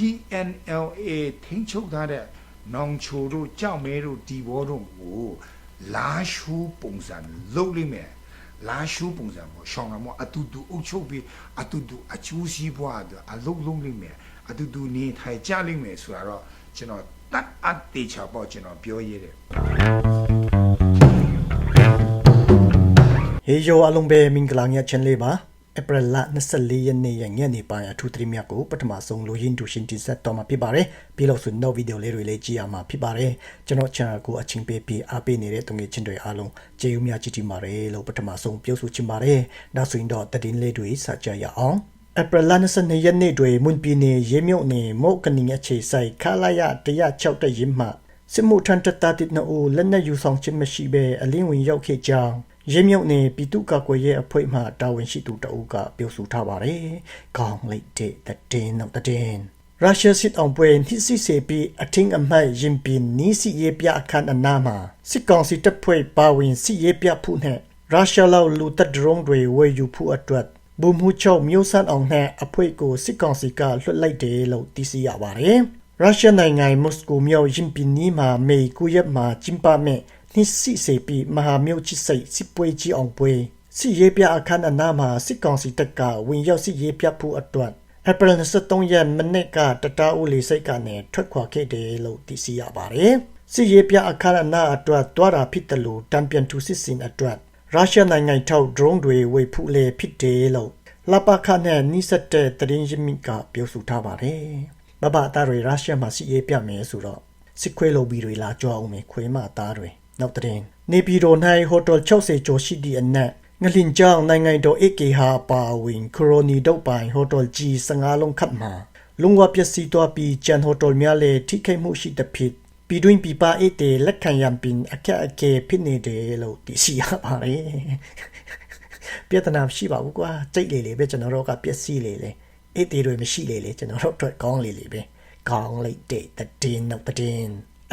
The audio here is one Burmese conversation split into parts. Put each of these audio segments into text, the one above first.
TNLA ထိန်းချုပ်ထားတဲ့နောင်ချိုတို့ကြောက်မဲတို့ဒီဘောတို့ကိုလာရှူပုံစံလုပ်လိမ့်မယ်လာရှူပုံစံပေါ့ရှောင်းတာပေါ့အတူတူအုပ်ချုပ်ပြီးအတူတူအကျိုးစီးပွားအတွက်အလုပ်လုပ်လိမ့်မယ်အတူတူနေထိုင်ကြလိမ့်မယ်ဆိုတာတော့ကျွန်တော်တတ်အပ်တေချာပေါ့ကျွန်တော်ပြောရတဲ့ဟေယိုအလုံးပဲမင်္ဂလာညချင်လေးပါ ဧပြီလ24ရက်နေ့ရဲ့ညနေပိုင်းအထူးသတင်းများကိုပထမဆုံးလိုရင်းတူရှင်တင်ဆက်တော်မှာဖြစ်ပါတယ်ပြီးလို့ဆိုနောက်ဗီဒီယိုလေးတွေလေးကြည့်ရမှာဖြစ်ပါတယ်ကျွန်တော် channel ကိုအချင်းပေးပြီးအားပေးနေတဲ့တုငယ်ချင်းတွေအားလုံးကျေးဇူးများကြီးတင်ပါတယ်လို့ပထမဆုံးပြောဆိုချင်ပါတယ်နောက်ဆိုရင်တော့သတင်းလေးတွေစကြရအောင်ဧပြီလ22ရက်နေ့တွင်မွန်ပြည်နယ်ရေမြုပ်နယ်မုတ်ကနင်းအခြေဆိုင်ခလာရ106တဲ့ရင်မှစစ်မှုထမ်းတပ်သားတစ်နှုတ်လက်နက်ယူဆောင်ခြင်းမရှိဘဲအလင်းဝင်ရောက်ခဲ့ကြောင်း ရေမြုပ်နယ်ပြည်သူ့ကာကွယ်ရေးအဖွဲ့မှတာဝန်ရှိသူတအုပ်ကပြောဆိုထားပါတယ်။ကောင်းလိုက်တဲ့တဲ့နောက်တဲ့ရုရှားစစ်အောင်ပွဲနှိစီစေပြီးအထင်းအမှတ်ရင်ပင်နီးစီရေးပြအခမ်းအနားမှာစစ်ကောင်စီတပ်ဖွဲ့ပါဝင်စစ်ရေးပြဖို့နဲ့ရုရှားလောက်လူတပ်ဒရုန်းတွေဝယ်ယူဖို့အတွက်ဘူမှုချုပ်မျိုးဆန်းအောင်နဲ့အဖွဲ့ကိုစစ်ကောင်စီကလွှတ်လိုက်တယ်လို့သိရှိရပါတယ်။ရုရှားနိုင်ငံမော်စကိုမြို့ရင်ပင်နီးမှာမေကူရက်မှာကျင်းပမဲ့ နှိစီစေပြီးမဟာမြို့ချစ်စိတ်စစ်ပွဲကြီးအောင်ပွဲစစ်ရေးပြအခမ်းအနားမှာစစ်ကောင်စီတပ်ကဝင်ရောက်စစ်ရေးပြဖို့အတွက်ဧပြီ23ရက်မနေ့ကတတားဦးလေးစိတ်ကနေထွက်ခွာခဲ့တယ်လို့သိရှိရပါတယ်။စစ်ရေးပြအခမ်းအနားအတွက်တွားတာဖြစ်တယ်လို့တံပြန်သူစစ်စင်အတွက်ရုရှားနိုင်ငံထောက် drone တွေဝေဖူလေဖြစ်တယ်လို့လပခနဲ့နိစတဲ့တရင်ရမီကပြောဆိုထားပါတယ်။ဘဘသားတွေရုရှားမှာစစ်ရေးပြမယ်ဆိုတော့စစ်ခွေးလိုဘီတွေလာကြွအောင်မယ်ခွေးမသားတွေ နောက်တဲ့ နေပြည်တော်၌ဟိုတယ်60ကျော်ရှိသည့်အနက်ငလင်ကြောင်နိုင်ငံတော် AK ဟာပါဝင်ခရိုနီတုတ်ပိုင်ဟိုတယ်ကြီး15လုံးခတ်မှာလုံဝပျက်စီးသွားပြီးကျန်ဟိုတယ်များလည်းထိခိုက်မှုရှိသဖြင့်ပြည်တွင်းပြည်ပအေးတဲ့လက်ခံရန်ပင်အခက်အခဲဖြစ်နေတယ်လို့သိရှိရပါတယ်ပြဿနာရှိပါဘူးကွာစိတ်လေလေပဲကျွန်တော်တို့ကပျက်စီးလေလေအေးတဲ့တွေမရှိလေလေကျွန်တော်တို့အတွက်ကောင်းလေလေပဲကောင်းလိုက်တဲ့တည်နောက်တည်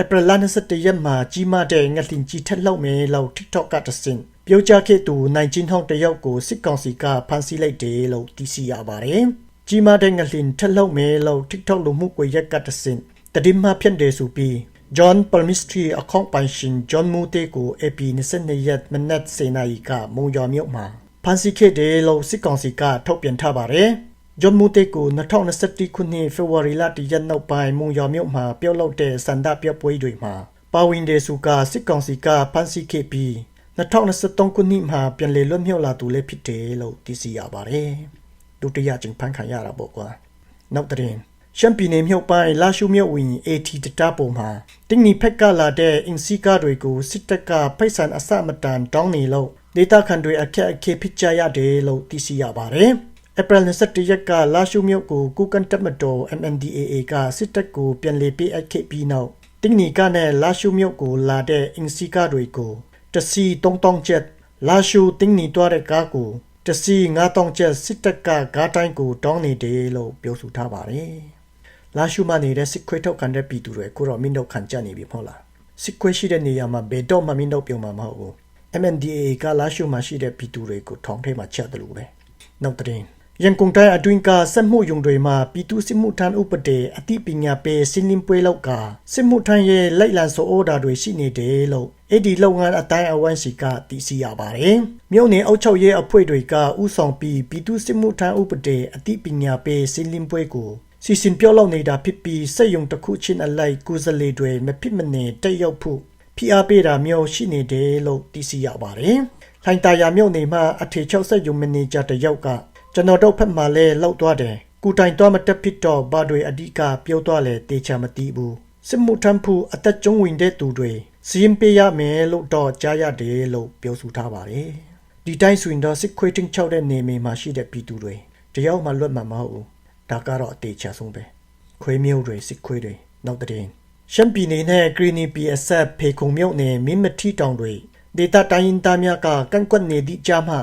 အပရလ21ရက်မှာကြီးမားတဲ့ငလင်ကြီးထက်လောက်မယ်လို့ TikTok ကတဆင့်ပြောကြားခဲ့သူနိုင်ချင်းဟောင်းတယောက်ကိုစစ်ကောင်စီကဖမ်းဆီးလိုက်တယ်လို့သိရှိရပါတယ်။ကြီးမားတဲ့ငလင်ထက်လောက်မယ်လို့ TikTok လူမှုကွန်ရက်ကတဆင့်တတိမဖြန့်တယ်ဆိုပြီး John Permistry အခေါက်ပိုင်ရှင် John Mute ကို AP 22ရက်မနက်စေနာရီကမုံရမြို့မှာဖမ်းဆီးခဲ့တယ်လို့စစ်ကောင်စီကထုတ်ပြန်ထားပါတယ်။ ဂျွန်မူတေကို2021ခုနှစ်ဖေဖော်ဝါရီလတရက်နောက်ပိုင်းမုံရမြို့မှာပြုတ်လောက်တဲ့စန္ဒပြပွဲတွေမှာပါဝင်တဲ့စုကစစ်ကောင်စီကဖမ်းဆီးခဲ့ပြီး2023ခုနှစ်မှာပြန်လည်လွတ်မြောက်လာသူလည်းဖြစ်တယ်လို့သိရှိရပါတယ်။ဒုတိယကျင်းဖန်ခံရတာပေါ့ကွာ။နောက်တဲ့ရှမ်ပီနယ်မြို့ပိုင်းလာရှုမြို့ဝင် AT တတာပုံမှာတင်းနီဖက်ကလာတဲ့အင်စီကာတွေကိုစစ်တပ်ကဖိတ်ဆန်အစမတန်တောင်းနေလို့ဒေတာခန်တွေအခက်အခဲဖြစ်ကြရတယ်လို့သိရှိရပါတယ်။ ဧပြီ21ရက်ကလာရှုမြို့ကိုကုကန်တပ်မတော် MNDAA ကစစ်တပ်ကိုပြန်လည်ပေးအပ်ခဲ့ပြီးနောက်တင်းနီကနဲ့လာရှုမြို့ကိုလာတဲ့အင်စီကာတွေကိုတစီတုံးတုံးချက်လာရှုတင်းနီတွားတဲ့ကားကိုတစီငါးတောင်ချက်စစ်တပ်ကဂါးတိုင်းကိုတောင်းနေတယ်လို့ပြောဆိုထားပါတယ်။လာရှုမှနေတဲ့စစ်ခွေးထုတ်ခံတဲ့ပြည်သူတွေကိုတော့မင်းတို့ခံကြနေပြီမဟုတ်လား။စစ်ခွေးရှိတဲ့နေရာမှာဘယ်တော့မှမင်းတို့ပြုံမှာမဟုတ်ဘူး။ MNDAA ကလာရှုမှရှိတဲ့ပြည်သူတွေကိုထောင်ထဲမှာချက်တယ်လို့ပဲ။နောက်တဲ့ ရန်ကုန်တိုင်းအတွင်းကစစ်မှုယုံတွေမှာပြည်သူစစ်မှုထမ်းဥပဒေအသိပညာပေးစင်းလင်းပွဲလောက်ကစစ်မှုထမ်းရဲ့လိုက်လံဆိုအော်ဒါတွေရှိနေတယ်လို့အဲ့ဒီလုပ်ငန်းအတိုင်းအဝိုင်းစီကသိရှိရပါတယ်။မြို့နယ်အုပ်ချုပ်ရေးအဖွဲ့တွေကဥဆောင်ပြီးပြည်သူစစ်မှုထမ်းဥပဒေအသိပညာပေးစင်းလင်းပွဲကိုစီစဉ်ပြောလုပ်နေတာဖြစ်ပြီးစက်ယုံတစ်ခုချင်းအလိုက်ကုစလေတွေမဖြစ်မနေတက်ရောက်ဖို့ဖိအားပေးတာမျိုးရှိနေတယ်လို့သိရှိရပါတယ်။ထိုင်တာယာမြို့နယ်မှာအထေချုပ်စက်ယုံမန်နေဂျာတယောက်က ကျွန်တော်တို့ဖက်မှာလဲလောက်သွားတယ်ကုတိုင်သွားမတက်ဖြစ်တော့ဘာတွေအဓိကပြောသွားလဲတေချာမသိဘူးစစ်မှုထမ်းဖို့အသက်ကျုံးဝင်တဲ့သူတွေစီရင်ပေးရမယ်လို့တော့ကြားရတယ်လို့ပြောဆိုထားပါတယ်ဒီတိုင်းဆိုရင်တော့စစ်ခွေးတင်းချောက်တဲ့နေမီမှာရှိတဲ့ပြည်သူတွေတယောက်မှလွတ်မှာမဟုတ်ဘူးဒါကတော့အသေးချဆုံးပဲခွေးမျိုးတွေစစ်ခွေးတွေနောက်တဲ့ရှမ်ပီနေနဲ့ဂရီနီပီအဆက်ဖေခုံမြုပ်နေမင်းမထီတောင်တွေဒေတာတိုင်းရင်သားများကကန့်ကွက်နေသည့်ကြားမှ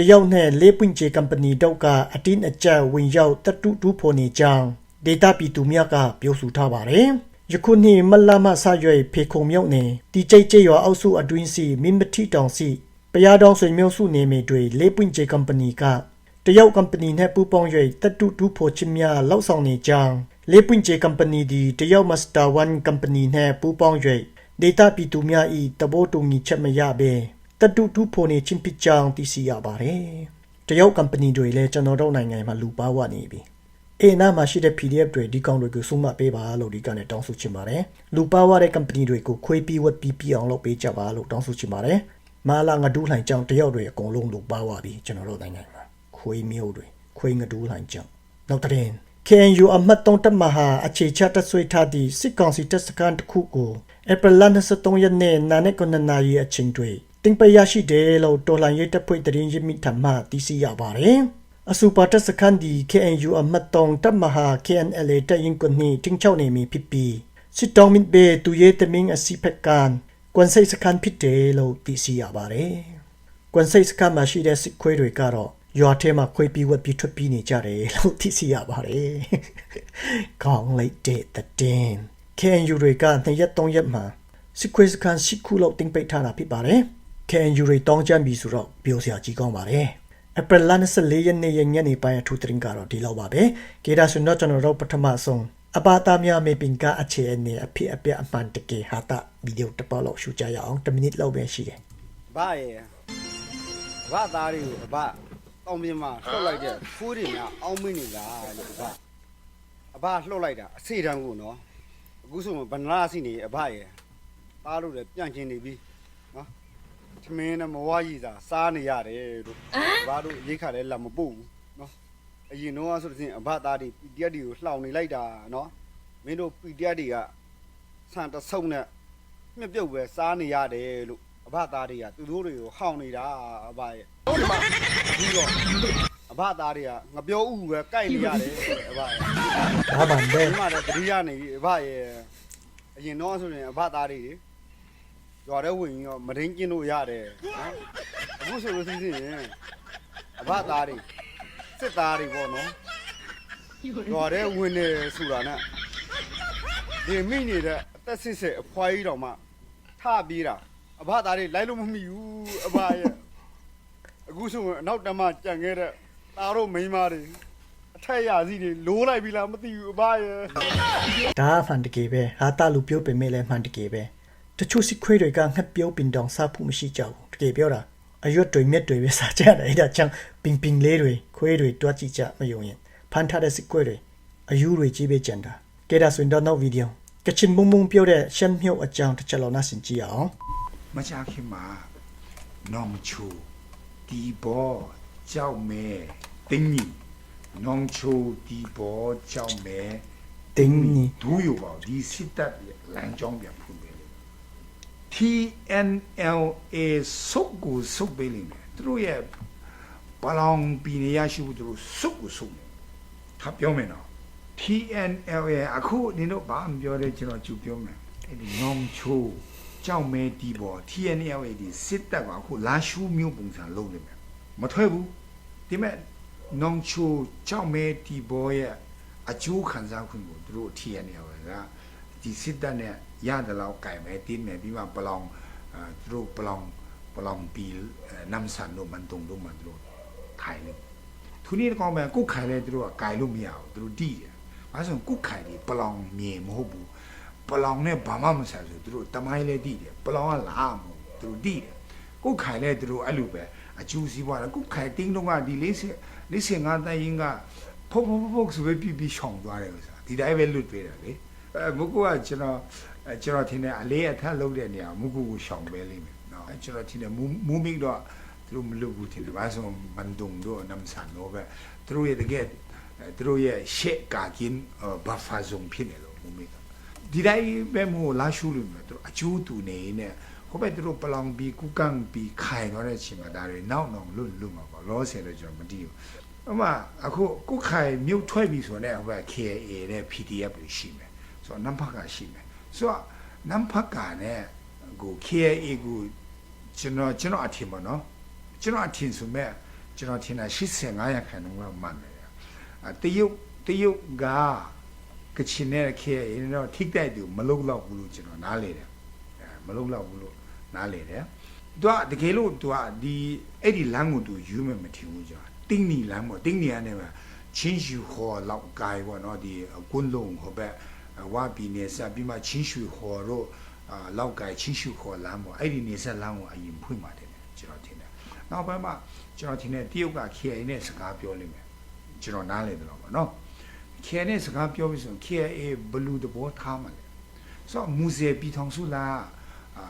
တရုတ်နဲ့လေးပွင့်ချေကမ်ပဏီတို့ကအတင်းအကျပ်ဝင်ရောက်တတူတူဖို့နေကြောင်းဒေတာပြည်သူများကပြောဆိုထားပါတယ်။ယခုနှစ်မလမဆရွေဖေခုံမြုပ်နေတီကျိတ်ကျရွာအောက်စုအတွင်းစီမင်းမထီတောင်စီပရတော်ဆွေမျိုးစုနေမီတွေလေးပွင့်ချေကမ်ပဏီကတရုတ်ကမ်ပဏီနဲ့ပူးပေါင်း၍တတူတူဖို့ချင်းများလောက်ဆောင်နေကြောင်းလေပွင့်ချေ company ဒီတရုတ် master one company နဲ့ပူးပေါင်း၍ data ပြည်သူများဤတဘောတူညီချက်မရဘဲ တတူတူဖို့နေချင်းပစ်ကြောင်းသိရှိရပါတယ်တရုတ် company တွေလည်းကျွန်တော်တို့နိုင်ငံမှာလူပါဝနေပြီအေနာမှာရှိတဲ့ PDF တွေဒီကောင်တွေကိုစုမပေးပါလို့ဒီကနေတောင်းဆိုချင်ပါတယ်လူပါဝတဲ့ company တွေကိုခွေးပြီးဝက်ပြီးပြအောင်လုပ်ပေးကြပါလို့တောင်းဆိုချင်ပါတယ်မာလာငဒူးလှိုင်ကြောင်းတရုတ်တွေအကုန်လုံးလူပါဝပြီကျွန်တော်တို့နိုင်ငံမှာခွေးမျိုးတွေခွေးငဒူးလှိုင်ကြောင်းနောက်တဲ့ KNU အမတ်တုံးတက်မဟာအခြေချတက်ဆွေးထားသည့်စစ်ကောင်စီတပ်စခန်းတစ်ခုကိုဧပြီလ23ရက်နေ့နာနဲ့9နာရီအချိန်တွင် တင်ပရရှိတယ်လို့တော်လှန်ရေးတပ်ဖွဲ့တရင်ရမိထမှသိရှိရပါတယ်။အစူပါတက်စခန်းဒီ KNU အမတ်တုံးတက်မဟာ KNLA တက်ရင်ကိုနီတင်ချောင်းနေမီဖြစ်ပြီးစစ်တောင်းမစ်ဘေတူရဲတမင်းအစီဖက်ကန်ကွန်စိတ်စခန်းဖြစ်တယ်လို့သိရှိရပါတယ်။ကွန်စိတ်စကမှာရှိတဲ့စစ်ခွေးတွေကတော့ရွာထဲမှာခွေးပြီးဝက်ပြီးထွက်ပြီးနေကြတယ်လို့သိရှိရပါတယ်။ကောင်းလိုက်တဲ့တဲ့ KNU တွေကနှစ်ရက်သုံးရက်မှာစစ်ခွေးစကန်ရှိခုလောက်တင်ပိတ်ထားတာဖြစ်ပါတယ်။ KNU တွေတောင်းကြပြီဆိုတော့ပြောစရာကြီးကောင်းပါတယ်။ April 24ရက်နေ့ရက်ညနေပိုင်းအထူးသတင်းကတော့ဒီလောက်ပါပဲ။ကေဒါဆွန်တော့ကျွန်တော်တို့ပထမဆုံးအပါတာများမေပင်ကအခြေအနေအဖြစ်အပျက်အမှန်တကယ်ဟာတာဗီဒီယိုတစ်ပတ်လောက်ရှုကြရအောင်10မိနစ်လောက်ပဲရှိတယ်ဗရဲ့ဗသားတွေကိုအဗတောင်ပြင်းမှာလှုပ်လိုက်တဲ့ဖိုးတွေများအောင်းမင်းနေလားလို့အဗအဗလှုပ်လိုက်တာအစိတန်းကိုနော်အခုဆိုဗနာစီနေအဗရဲ့သားလို့လည်းပြန့်ကျင်နေပြီနော် သမင်းနဲ့မဝါကြီးစာစားနေရတယ်လို့ဘာတို့ရိတ်ခါလည်းလာမပို့ဘူးနော်အရင်တော့ဆိုတဲ့အဗသားတွေ PDF တွေကိုလှောင်နေလိုက်တာနော်မင်းတို့ PDF တွေကဆန်တဆုပ်နဲ့မြက်ပြုတ်ပဲစားနေရတယ်လို့အဘသားတွေကသူတို့တွေကိုဟောင်းနေတာအဘရဲ့ဟုတ်တယ်မပြီးတော့အဘသားတွေကငပြောဥပဲကြိုက်နေရတယ်အဘရဲ့။ဒါမှန်တယ်ဒီမှာတော့တတိယနေပြီအဘရဲ့အရင်တော့ဆိုရင်အဘသားတွေ ရွာထဲဝင်ပြီးတော့မရင်းကျင်းလို့ရတယ်နော်အခုဆိုလို့ရှိရင်အဘသားတွေစစ်သားတွေပေါ့နော်ရွာထဲဝင်နေဆိုတာနဲ့ဒီမိနေတဲ့အသက်စစ်စစ်အဖွားကြီးတော်မှထပြေးတာအဘသားတွေလိုက်လို့မမိဘူးအဘရဲ့အခုဆိုရင်အနောက်တမ်းမှကြံခဲ့တဲ့သားတို့မိန်းမတွေအထက်ရစီတွေလိုးလိုက်ပြီလားမသိဘူးအဘရဲ့ဒါမှန်တကယ်ပဲဟာတာလူပြောပေမဲ့လည်းမှန်တကယ်ပဲ တချို့စစ်ခွေးတွေကငှက်ပြောပင်တောင်စားဖို့မရှိကြဘူးတကယ်ပြောတာအရွတ်တွေမြက်တွေပဲစားကြတယ်အဲ့ဒါကြောင့်ပင်ပင်လေးတွေခွေးတွေတွားကြည့်ကြမယုံရင်ဖန်ထားတဲ့စစ်ခွေးတွေအယူတွေကြီးပဲကြံတာကဲဒါဆိုရင်တော့နောက်ဗီဒီယိုကချင်မုံမုံပြောတဲ့ရှမ်းမြုပ်အကြောင်းတစ်ချက်လောက်နားဆင်ကြည့်အောင်မချခင်မှာနောင်ချူဒီဘောကြောက်မဲတင်းကြီးနောင်ချူဒီဘောကြောက်မဲတင်းကြီးဒူးရပါဒီစစ်တပ်ရဲ့လမ်းကြောင်းပြန်ဖွင့်ပေးလိမ့်မယ် TNLA စုပ်ကိုစုပ်ပေးလိမ့်မယ်သူတို့ရဲ့ပလောင်ပြည်နေရရှိဖို့သူတို့စုပ်ကိုစုပ်မယ်ဟာပြောမယ်နော် TNLA အခုနင်တို့ဘာမှမပြောလဲကျွန်တော်ကြည့်ပြောမယ်အဲ့ဒီနောင်ချိုးကြောက်မဲတီပေါ် TNLA ဒီစစ်တပ်ကအခုလာရှူးမျိုးပုံစံလုပ်နေမယ်မထွက်ဘူးဒီမဲ့နောင်ချိုးကြောက်မဲတီပေါ်ရဲ့အကျိုးခံစားခွင့်ကိုသူတို့ TNLA ကဒီစစ်တပ်နဲ့ ရတယ်လို့ကြိုင်မဲတင်းမယ်ပြီးမှပလောင်အဲသူတို့ပလောင်ပလောင်ပီနမ်ဆန်တို့မန်တုံတို့မန်တို့ထိုင်နေသူနေ့ကောင်ပဲကုတ်ခိုင်လဲသူတို့ကဂိုင်လို့မရဘူးသူတို့တီးတယ်။အဲဆိုရင်ကုတ်ခိုင်ဒီပလောင်မြေမဟုတ်ဘူး။ပလောင်နဲ့ဘာမှမဆိုင်ဘူးသူတို့တမိုင်းလဲတီးတယ်။ပလောင်ကလာမဟုတ်ဘူးသူတို့တီးတယ်။ကုတ်ခိုင်လဲသူတို့အဲ့လိုပဲအကျူစီးပွားတယ်ကုတ်ခိုင်တင်းတော့ကဒီလေးစလေးစငါတန်ရင်ကဖုတ်ဖုတ်ဖုတ်ဆိုပဲပြီးပြီးရှောင်သွားတယ်ဥစားဒီတိုင်းပဲလွတ်ပေးတယ်လေ။အဲမကူကကျွန်တော် အဲကျွန်တော်ထင်တယ်အလေးအထက်လုံးတဲ့နေရာမကူကိုရှောင်ပဲလိမ့်မယ်နော်အဲကျွန်တော်ထင်တယ်မူမူမိတော့သူတို့မလုပ်ဘူးထင်တယ်ဘာဆိုမန်ဒုံတို့နမ်ဆန်တို့ပဲသူတို့ရဲ့တကယ်အဲသူတို့ရဲ့ရှက်ကာကင်းဘဖာဇုံဖြစ်နေလို့မမေကဒီတိုင်းပဲမို့လာရှူလို့မယ်သူတို့အကျိုးတူနေနေဟိုဘက်သူတို့ပလောင်ပြီးကုကန်ပြီးခိုင်တော့တဲ့အချိန်မှာဒါတွေနောက်နောက်လွတ်လွတ်မှာပေါ့လောဆယ်တော့ကျွန်တော်မတည်ဘူးအမအခုကုခိုင်မြုပ်ထွက်ပြီဆိုတော့ဟိုဘက် KA နဲ့ PDF တွေရှိမယ်ဆိုတော့နမ်ဖတ်ကရှိမယ် ဆိုတော့နမ်ဖက်ကနဲ့ကို KA ကိုကျွန်တော်ကျွန်တော်အထင်ပေါ့နော်ကျွန်တော်အထင်ဆိုမဲ့ကျွန်တော်ထင်တာ85ရာခိုင်နှုန်းလောက်မှန်တယ်အတရုတ်တရုတ်ကကချင်နဲ့ KA နဲ့တော့ထိတိုက်သူမလုံလောက်ဘူးလို့ကျွန်တော်နားလေတယ်မလုံလောက်ဘူးလို့နားလေတယ်သူကတကယ်လို့သူကဒီအဲ့ဒီလမ်းကိုသူယူမယ်မထင်ဘူးကြာတင်းနီလမ်းပေါ့တင်းနီကနေမှာချင်းယူခေါ်လောက် gain ပေါ့နော်ဒီကွန်းလုံးဟိုဘက် ဝါပီနေဆက်ပြီးမှချင်းရှူခေါ်တော့အာလောက်ကိုင်ချင်းရှူခေါ်လမ်းပေါ့အဲ့ဒီနေဆက်လမ်းကိုအရင်ဖွင့်ပါတယ်ကျွန်တော်ထင်တယ်နောက်ပိုင်းမှာကျွန်တော်ထင်တယ်တရုတ်က KIA နဲ့စကားပြောလိမ့်မယ်ကျွန်တော်နားလည်တယ်လို့ပေါ့နော် KIA နဲ့စကားပြောပြီးဆိုရင် KIA ဘလူးတဘောထားမှာလေဆိုတော့မူစေပြည်ထောင်စုလားအာ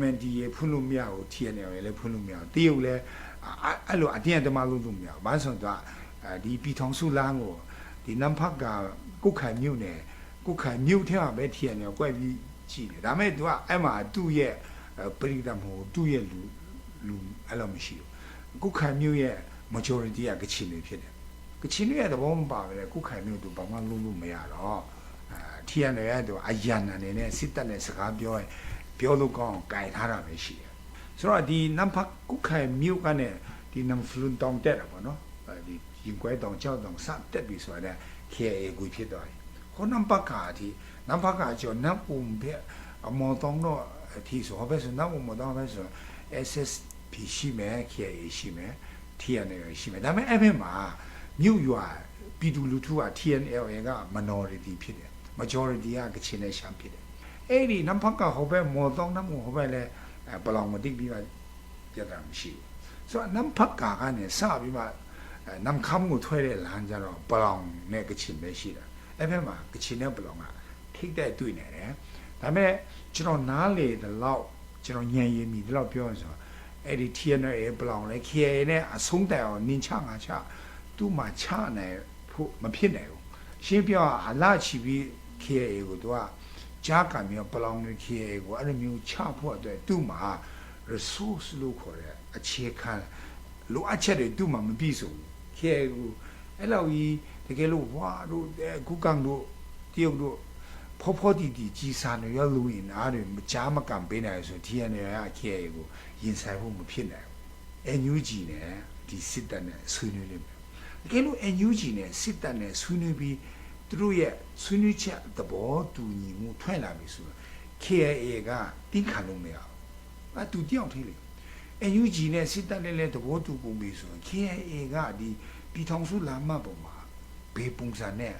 MND ရေဖွင့်လို့မရဘူး TNL ရေလည်းဖွင့်လို့မရဘူးတရုတ်လည်းအာအဲ့လိုအတင်းအဓမ္မလုပ်လို့မရဘူးဘာလို့ဆိုတော့အဲဒီပြည်ထောင်စုလမ်းကိုဒီနမ်ဖတ်ကကုတ်ခိုင်မြို့နယ် ကုတ်ခိုင်မြို့ထဲမှာပဲ TNL ကွက်ပြီးကြည့်တယ်ဒါပေမဲ့ तू ကအဲ့မှာသူ့ရဲ့အဲ့ပရိသတ်မဟုတ်ဘူးသူ့ရဲ့လူလူအဲ့လိုမရှိဘူးကုတ်ခိုင်မြို့ရဲ့ majority ကကချင်တွေဖြစ်တယ်ကချင်တွေရဲ့သဘောမပါပဲလေကုတ်ခိုင်မြို့သူဘာမှလုပ်လို့မရတော့အဲ TNL ရဲ့သူအယံအနေနဲ့စစ်တပ်နဲ့စကားပြောရင်ပြောလို့ကောင်းအောင်ကြိုင်ထားတာပဲရှိတယ်ဆိုတော့ဒီနမ်ဖတ်ကုတ်ခိုင်မြို့ကနေဒီနမ်ဖလွန်တောင်တက်တာပေါ့နော်အဲဒီရင်ကွဲတောင်ကြောက်တောင်စတက်ပြီဆိုတော့ KA ကိုဖြစ်သွားတယ် ဟောနမ်ဖတ်ကာဒီနမ်ဖတ်ကာကျော်နမ်အုံဘဲအမောတောင်တော့အထီဆိုဘဲဆိုနမ်အုံမတောင်ဘဲဆို SSP ရှိမယ် KA ရှိမယ် TNL ရှိမယ်ဒါပေမဲ့အဲ့ဘက်မှာမြို့ရွာပြည်သူလူထုက TNL က minority ဖြစ်တယ် majority ကကချင်နဲ့ရှမ်းဖြစ်တယ်အဲ့ဒီနမ်ဖတ်ကဟိုဘက်မော်တော့နမ်ဟိုဘက်လဲဘလောင်မတိပြီးမှပြတ်တာမရှိဘူးဆိုတော့နမ်ဖတ်ကကနေစပြီးမှနမ်ခမ်ကိုထွဲတဲ့လမ်းကြတော့ဘလောင်နဲ့ကချင်ပဲရှိတာ အဲ့ဘက်မှာကချင်နဲ့ဘလောင်ကထိတ်တဲ့တွေ့နေတယ်ဒါပေမဲ့ကျွန်တော်နားလေတဲ့လောက်ကျွန်တော်ညံရည်မိတဲ့လောက်ပြောရဆိုအဲ့ဒီ TNA ဘလောင်လဲ KA နဲ့အဆုံးတိုင်အောင်နင်းချငါချသူ့မှာချနိုင်ဖို့မဖြစ်နိုင်ဘူးရှင်းပြောအလားချီပြီး KA ကိုသူကကြားကံမျိုးပလောင်တွေ KA ကိုအဲ့လိုမျိုးချဖို့အတွက်သူ့မှာ resource လို့ခေါ်တဲ့အခြေခံလိုအပ်ချက်တွေသူ့မှာမပြည့်စုံဘူး KA ကိုအဲ့လိုကြီးတ ကယ်လို့ဝါတို့ကုကံတို့တရုတ်တို့ဖောဖောတီတီကြီးစားနေရလူရင်အားတွေမကြားမကံပေးနိုင်ဆို TNL က KA ကိုရင်ဆိုင်ဖို့မဖြစ်နိုင်ဘူး NUG နဲ့ဒီစစ်တပ်နဲ့ဆွေးနွေးလိမ့်မယ်တကယ်လို့ NUG နဲ့စစ်တပ်နဲ့ဆွေးနွေးပြီးသူတို့ရဲ့ဆွေးနွေးချက်သဘောတူညီမှုထွက်လာပြီဆိုတော့ KIA ကတင်းခံလို့မရဘူး။အတူတယောက်သေးလေ။ NUG နဲ့စစ်တပ်နဲ့လည်းသဘောတူပုံပြီဆိုရင် KIA ကဒီပြည်ထောင်စုလာမှတ်ပုံမှာ ဘေးပုံစံနဲ့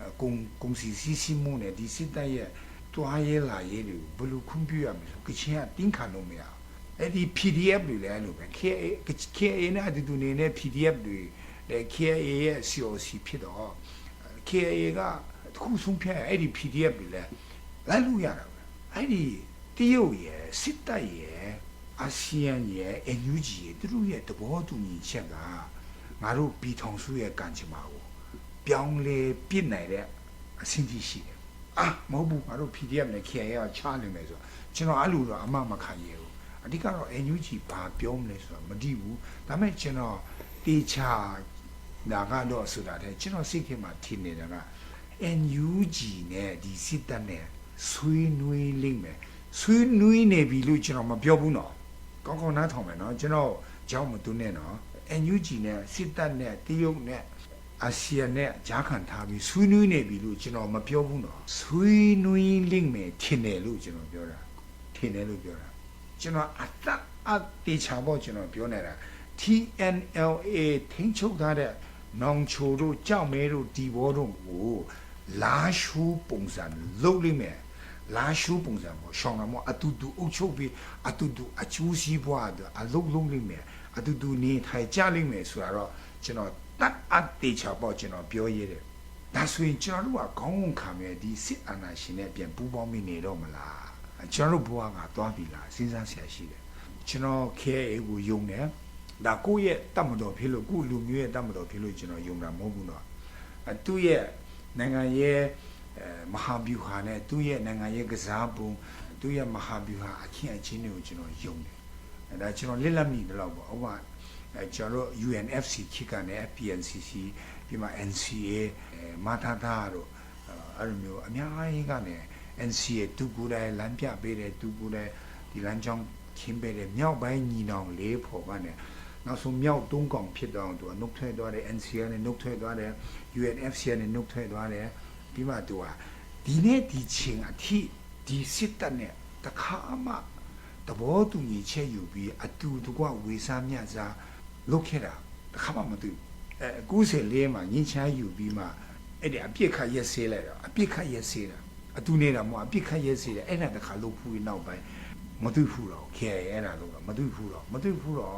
အဲကုံကုံစီစီစီမှုနဲ့ဒီစစ်တပ်ရဲ့တွားရဲလာရဲတွေကိုဘယ်လိုခွင့်ပြုရမလဲဆိုကချင်ကတင်းခံလို့မရဘူး။အဲ့ဒီ PDF တွေလည်းအဲ့လိုပဲ KIA KIA နဲ့အတူတူနေတဲ့ PDF တွေလေ KIA ရဲ့ COC ဖြစ်တော့ KIA ကတခုဆုံးဖြတ်အဲ့ဒီ PDF တွေလည်းလိုက်လို့ရတာပဲအဲ့ဒီတရုတ်ရဲ့စစ်တပ်ရဲ့အာဆီယံရဲ့ NUG ရဲ့သူတို့ရဲ့သဘောတူညီချက်ကငါတို့ပြည်ထောင်စုရဲ့ကံကြမ္မာကို ပြောင်းလဲပြစ်နိုင်တဲ့အဆင့်ကြီးရှိတယ်အာမဟုတ်ဘူးငါတို့ PDF နဲ့ KIA ကချနိုင်မယ်ဆိုတော့ကျွန်တော်အဲ့လိုတော့အမှမခံရဘူးအဓိကတော့ NUG ဘာပြောမလဲဆိုတော့မသိဘူးဒါပေမဲ့ကျွန်တော်တေချာဒါကတော့ဆိုတာတဲ့ကျွန်တော်စိတ်ထဲမှာထင်နေတာက NUG နဲ့ဒီစစ်တပ်နဲ့ဆွေးနွေးလိမ့်မယ်ဆွေးနွေးနေပြီလို့ကျွန်တော်မပြောဘူးနော်ကောင်းကောင်းနားထောင်မယ်နော်ကျွန်တော်ကြောက်မတူနဲ့နော် NUG နဲ့စစ်တပ်နဲ့တရုတ်နဲ့ အာဆီယံနဲ့ဂျာခံထားပြီးဆွေးနွေးနေပြီလို့ကျွန်တော်မပြောဘူးနော်ဆွေးနွေးလိမ့်မယ်ထင်တယ်လို့ကျွန်တော်ပြောတာထင်တယ်လို့ပြောတာကျွန်တော်အသက်အတေချာဖို့ကျွန်တော်ပြောနေတာ TNLA ထိန်းချုပ်ထားတဲ့နောင်ချိုတို့ကြောက်မဲတို့ဒီဘောတို့ကိုလာရှူပုံစံလုပ်လိမ့်မယ်လာရှူပုံစံကိုရှောင်းလာမအတူတူအုပ်ချုပ်ပြီးအတူတူအကျိုးစီးပွားအတွက်အလုပ်လုပ်လိမ့်မယ်အတူတူနေထိုင်ကြလိမ့်မယ်ဆိုတာတော့ကျွန်တော် တတ်အပ်တေချာပေါ့ကျွန်တော်ပြောရတဲ့ဒါဆိုရင်ကျွန်တော်တို့ကခေါင်းဝန်ခံမဲ့ဒီစစ်အာဏာရှင်နဲ့ပြန်ပူးပေါင်းမိနေတော့မလားကျွန်တော်တို့ဘဝကသွားပြီလားစဉ်းစားဆရာရှိတယ်ကျွန်တော် KA ကိုယုံတယ် ဒါကိုယ့်ရဲ့တတ်မတော်ဖြစ်လို့ကိုယ့်လူမျိုးရဲ့တတ်မတော်ဖြစ်လို့ကျွန်တော်ယုံတာမဟုတ်ဘူးเนาะအဲသူ့ရဲ့နိုင်ငံရဲ့အဲမဟာဗျူဟာနဲ့သူ့ရဲ့နိုင်ငံရဲ့ကစားပုံသူ့ရဲ့မဟာဗျူဟာအခင်းအချင်းတွေကိုကျွန်တော်ယုံတယ်အဲဒါကျွန်တော်လက်လက်မိတယ်လို့ပေါ့ဥပမာအဲ ကျွန်တော်တို့ UNFC ခိကနေ PNCC ပြီးမှ NCA အဲမာထာတာတို့အဲအဲ့လိုမျိုးအများကြီးကနေ NCA သူကိုယ်တိုင်လမ်းပြပေးတယ်သူကိုယ်တိုင်ဒီလမ်းကြောင်းခင်းပေးတယ်မြောက်ပိုင်းညီနောင်လေးဖို့ကနေနောက်ဆုံးမြောက်သုံးកောင်ဖြစ်တော့သူကနှုတ်ထွက်သွားတယ် NCA နဲ့နှုတ်ထွက်သွားတယ် UNFC နဲ့နှုတ်ထွက်သွားတယ်ပြီးမှသူကဒီနေ့ဒီချင်းအထိဒီစစ်တပ်နဲ့တခါမှသဘောတူညီချက်ယူပြီးအတူတကွဝေစားမြတ်စား လုပ်ခဲ့တာတခါမှမသိဘူးအဲကူးစင်လေးမှာညှင်းချမ်းယူပြီးမှအဲ့ဒီအပြစ်ခတ်ရက်ဆေးလိုက်တော့အပြစ်ခတ်ရက်ဆေးတာအတူနေတာမဟုတ်အပြစ်ခတ်ရက်ဆေးတယ်အဲ့ဒါတခါလို့ဖူးပြီးနောက်ပိုင်းမတွေ့ဘူးတော့ KIA အဲ့ဒါလို့မတွေ့ဘူးတော့မတွေ့ဘူးတော့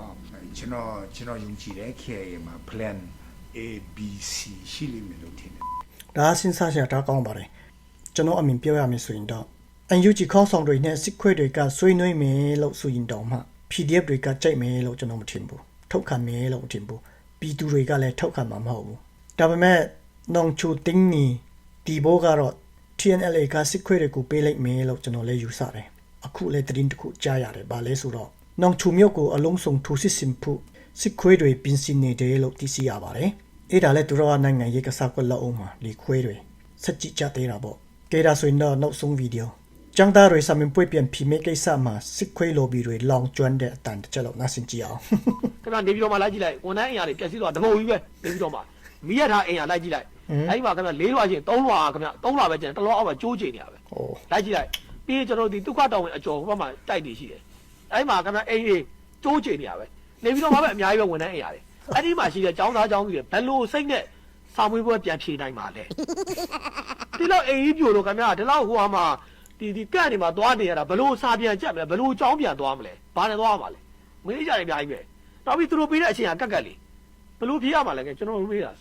ကျွန်တော်ကျွန်တော်ယုံကြည်တယ် KIA မှာ plan A B C ရှိလိမ့်မယ်လို့ထင်တယ်ဒါအစဉ်စားရှာတာကောင်းပါတယ်ကျွန်တော်အမြင်ပြောရမယ်ဆိုရင်တော့ UNG ခေါင်းဆောင်တွေနဲ့စစ်ခွေတွေကဆွေးနွေးမယ်လို့ဆိုရင်တောင်မှ PDF တွေကကြိုက်မယ်လို့ကျွန်တော်မထင်ဘူး ထောက်ခံမယ်လို့မထင်ဘူးပြည်သူတွေကလည်းထောက်ခံမှာမဟုတ်ဘူးဒါပေမဲ့နောင်ချိုတင်းနီဒီဘောကတော့ TNLA ကစစ်ခွေတွေကိုပေးလိုက်မယ်လို့ကျွန်တော်လည်းယူဆတယ်အခုလည်းသတင်းတစ်ခုကြားရတယ်ဗာလဲဆိုတော့နောင်ချိုမြို့ကိုအလုံးစုံထိုးစစ်ဆင်ဖို့စစ်ခွေတွေပြင်ဆင်နေတယ်လို့သိရှိရပါတယ်အဲ့ဒါလည်းသူတို့ကနိုင်ငံရေးကစားကွက်လောက်အောင်မှာဒီခွေတွေစက်ကြည့်ကြသေးတာပေါ့ကဲဒါဆိုရင်တော့နောက်ဆုံးဗီဒီယို ကျောင်းသားတွေစာမင်ပွေ့ပြန်ဖြီမေကိစ္စမှာစစ်ခွေးလိုဘီတွေလောင်ကျွမ်းတဲ့အတန်တစ်ချက်လောက်နားဆင်ကြည့်အောင်ခင်ဗျာနေပြီးတော့မှလိုက်ကြည့်လိုက်ဝန်ထမ်းအင်အားတွေပြက်စီးတော့တမုံကြီးပဲနေပြီးတော့မှမိရထားအင်အားလိုက်ကြည့်လိုက်အဲ့ဒီမှာခင်ဗျာ၄လွှာချင်း၃လွှာခင်ဗျာ၃လွှာပဲကျန်တလောအောက်မှာကျိုးချိန်နေရပဲလိုက်ကြည့်လိုက်ပြီးကျွန်တော်ဒီဒုက္ခတောင်ဝင်အကျော်ဘက်မှာတိုက်တည်ရှိတယ်အဲ့ဒီမှာခင်ဗျာအိမ်ကြီးကျိုးချိန်နေရပဲနေပြီးတော့မှပဲအများကြီးပဲဝန်ထမ်းအင်အားတွေအဲ့ဒီမှာရှိတဲ့ကျောင်းသားကျောင်းသူတွေဘယ်လိုစိတ်နဲ့စာမွေးပွဲပြန်ဖြေနိုင်ပါလဲဒီလောက်အိမ်ကြီးပြိုလို့ခင်ဗျာဒီလောက်ဟိုဟာမှာ ဒီဒီကန့်နေမှာသွားနေရတာဘယ်လိုစာပြန်ကြက်မလဲဘယ်လိုចောင်းပြန်သွားမလဲဘာနဲ့သွားမှာလဲမေးကြတယ်အများကြီးပဲနောက်ပြီးသူတို့ပေးတဲ့အချိန်ကကက်ကက်လေးဘယ်လို့ဖြေရမှာလဲကဲကျွန်တော်တို့မေးတာ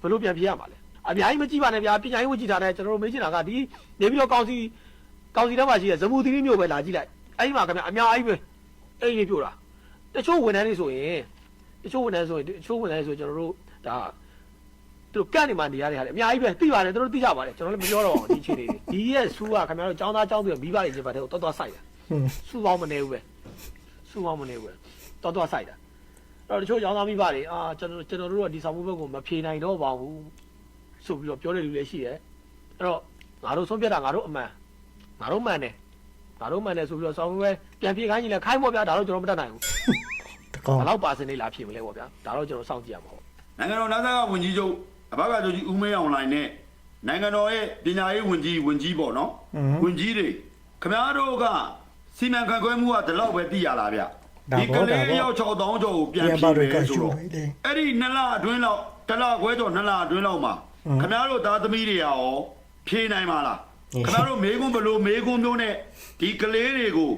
ဘယ်လို့ပြန်ဖြေရမှာလဲအများကြီးမကြည့်ပါနဲ့ဗျာပညာရေးဝကြည့်တာနဲ့ကျွန်တော်တို့မေးချင်တာကဒီနေပြီးတော့ကောင်းစီကောင်းစီထဲမှာရှိတဲ့ဇမူသီးမျိုးပဲလာကြည့်လိုက်အဲ့ဒီမှာခင်ဗျအများကြီးပဲအဲ့ဒီပြို့တာတချို့ဝန်ထမ်းတွေဆိုရင်တချို့ဝန်ထမ်းဆိုရင်တချို့ဝန်ထမ်းတွေဆိုကျွန်တော်တို့ဒါ သူတို့ကန့်နေမှနေရတဲ့ဟာလေအများကြီးပဲသိပါတယ်သူတို့သိကြပါတယ်ကျွန်တော်လည်းမပြောတော့ဘူးဒီအခြေအနေတွေဒီရဲ့ဆူကခင်ဗျားတို့ចောင်းသားចောင်းသူမိဘတွေချင်းပါတဲ့ကိုတော်တော်ဆိုင်တယ်ဟွန်းစူပေါင်းမနေဘူးပဲစူပေါင်းမနေဘူးပဲတော်တော်ဆိုင်တာအဲ့တော့တချို့ရောင်းသားမိဘတွေအာကျွန်တော်ကျွန်တော်တို့ကဒီဆောင်မှုဘက်ကိုမဖြေနိုင်တော့ပါဘူးဆိုပြီးတော့ပြောတဲ့လူလည်းရှိတယ်အဲ့တော့ငါတို့ဆုံးဖြတ်တာငါတို့အမှန်ငါတို့မှန်တယ်ငါတို့မှန်တယ်ဆိုပြီးတော့ဆောင်မှုပဲပြန်ဖြေခိုင်းရင်လည်းခိုင်းဖို့ဗျာဒါတော့ကျွန်တော်မတတ်နိုင်ဘူးတကောင်းဘယ်လောက်ပါစနေလာဖြေမလဲပေါ့ဗျာဒါတော့ကျွန်တော်စောင့်ကြည့်ရမှာပေါ့နိုင်ငံတော်နာဇာကဝန်ကြီးချုပ် အဘကချုပ်ကြီးဦးမေးအောင်လိုင်းနဲ့နိုင်ငံတော်ရဲ့ပညာရေးဝန်ကြီးဝန်ကြီးပေါ့နော်ဝန်ကြီးတွေခမားတို့ကစီမံခန့်ခွဲမှုကဒီလောက်ပဲသိရလားဗျဒီကလေးရောက်6000ကျော်ကိုပြန်ပြေးတယ်ဆိုတော့အဲ့ဒီနှစ်လအတွင်းလောက်တစ်လခွဲကျော်နှစ်လအတွင်းလောက်မှာခမားတို့သားသမီးတွေရောဖြေးနိုင်ပါလားခမားတို့မေးခွန်းဘလို့မေးခွန်းမျိုးနဲ့ဒီကလေးတွေကို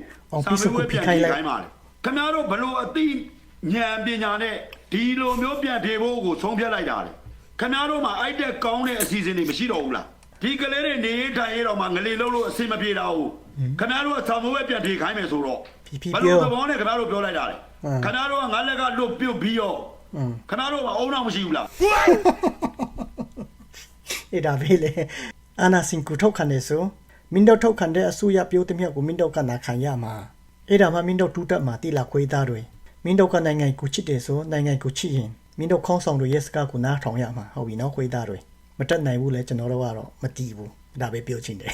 စာမေးပွဲပြန်ပြေးခိုင်းပါလေခမားတို့ဘလို့အသိဉာဏ်ပညာနဲ့ဒီလိုမျိုးပြန်ဖြေဖို့ကိုဆုံးဖြတ်လိုက်တာလေ ခင်ဗျားတို့မှာအိုက်တက်ကောင်းတဲ့အစီအစဉ်တွေမရှိတော့ဘူးလားဒီကလေးတွေနေထိုင်ရတော့မှငလေလုံးလို့အဆင်မပြေတာဟုတ်ခင်ဗျားတို့ကဆောင်းမွေးပြန်ပြေခိုင်းမယ်ဆိုတော့ဘယ်လိုသဘောနဲ့ခင်ဗျားတို့ပြောလိုက်တာလဲခင်ဗျားတို့ကငါလက်ကလွတ်ပြုတ်ပြီးတော့ခင်ဗျားတို့ကအုံနောက်မရှိဘူးလားအဲ့ဒါပဲလေအာနာစင်ကူထောက်ခံနေဆိုမင်းတို့ထောက်ခံတဲ့အစိုးရပြောတဲ့မြောက်ကိုမင်းတို့ကနာခံရမှာအဲ့ဒါမှမင်းတို့တူးတက်မှာတိလာခွေးသားတွေမင်းတို့ကနိုင်ငံကိုချစ်တယ်ဆိုနိုင်ငံကိုချစ်ရင် မင်းတို့ခေါင်းဆောင်တွေရဲ့စကားကိုနားထောင်ရမှာဟုတ်ပြီနော်ခွေးသားတွေမတက်နိုင်ဘူးလေကျွန်တော်တို့ကတော့မတီးဘူးဒါပဲပြောချင်တယ်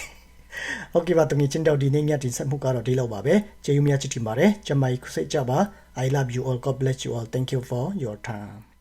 ဟုတ်ကဲ့ပါတမီချင်းတော့ဒီနေ့ညတင်ဆက်မှုကတော့ဒီလောက်ပါပဲကျေးဇူးများချစ်တင်ပါတယ်ကျမကြီးခုစိတ်ကြပါ I love you all God bless you all thank you for your time